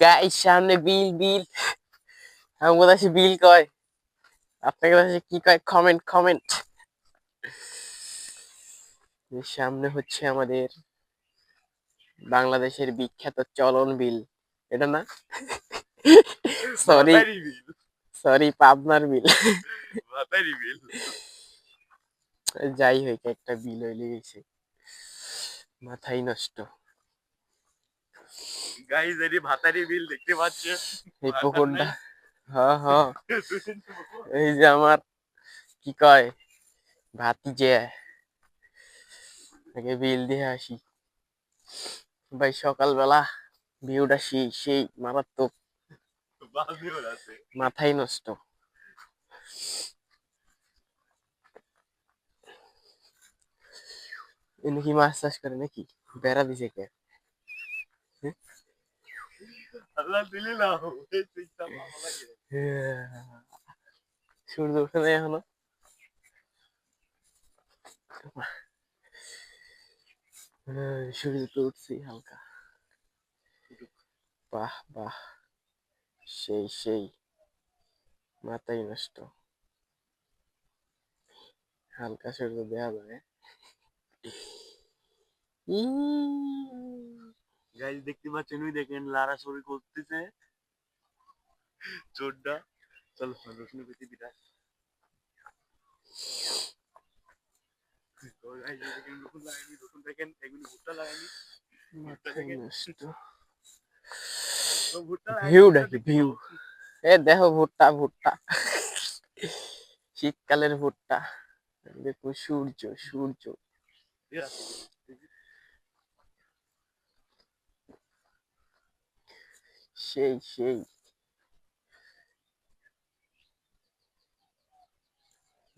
গাই সামনে বিল বিল। আমার কাছে বিল কয়? আপনার কাছে কি কয়? Comment comment. সামনে হচ্ছে আমাদের বাংলাদেশের বিখ্যাত চলন বিল। এটা না? সরি সরি পাবনার বিল। যাই হোক একটা বিল হইলে গেছে। মাথাই নষ্ট। গাইজ এটি ভাতারি বিল দেখতে এই পুকুরটা নেই। হ হ এই যে আমার কি কয়? ভাতি যে। আগে বিল দিয়ে আসি। ভাই সকালবেলা ভিউটা সেই সেই মারাত্মক। মাথাই নষ্ট। এনে কি মাছ চাষ করে নাকি? বেড়া দিছে কে? সূর্য ওঠে নাই এখনও হ্যাঁ, সূর্য তো উঠছেই হালকা বাহ বাহ সেই সেই মাথাই নষ্ট হালকা সূর্য দেখা যায় ইম, গাইজ দেখতে পাচ্ছেন ওই দেখেন লারা ছবি করতেছে। চোরটা। চলো রসুন পেতে দেখেন রসুন লাগাইনি রসুন দেখেন এগুলি ভুট্টা লাগাইনি। ভিউ নাকি ভিউ। এ দেখো ভুট্টা ভুট্টা। শীতকালের ভুট্টা। দেখো সূর্য সূর্য। সেই সেই।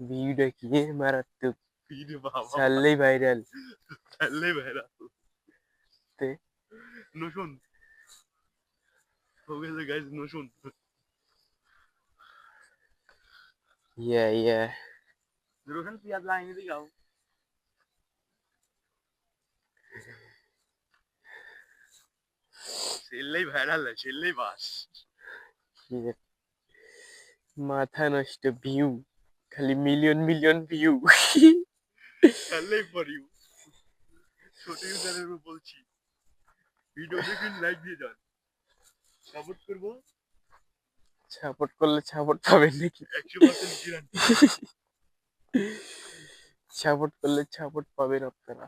ভিউটা কি মারাত্মক। ছাড়লেই ভাইরাল চাললেই ভাইরা তে। নসুন হয়ে গেছে গাইজ নসুন ইয়া ইয়া রসুন পেঁয়াজ লাগাইনি দিঘাও সেললেই ভাইরাল বাস। মাথা নষ্ট ভিউ খালি মিলিয়ন মিলিয়ন ভিউ খেললেই পারি ছোট ইউজারের বলছি। ভিডিও দেখুন লাইক দিয়ে যান। সাপোর্ট করব? সাপোর্ট করলে সাপোর্ট পাবেন নাকি? সাপোর্ট করলে সাপোর্ট পাবেন আপনারা।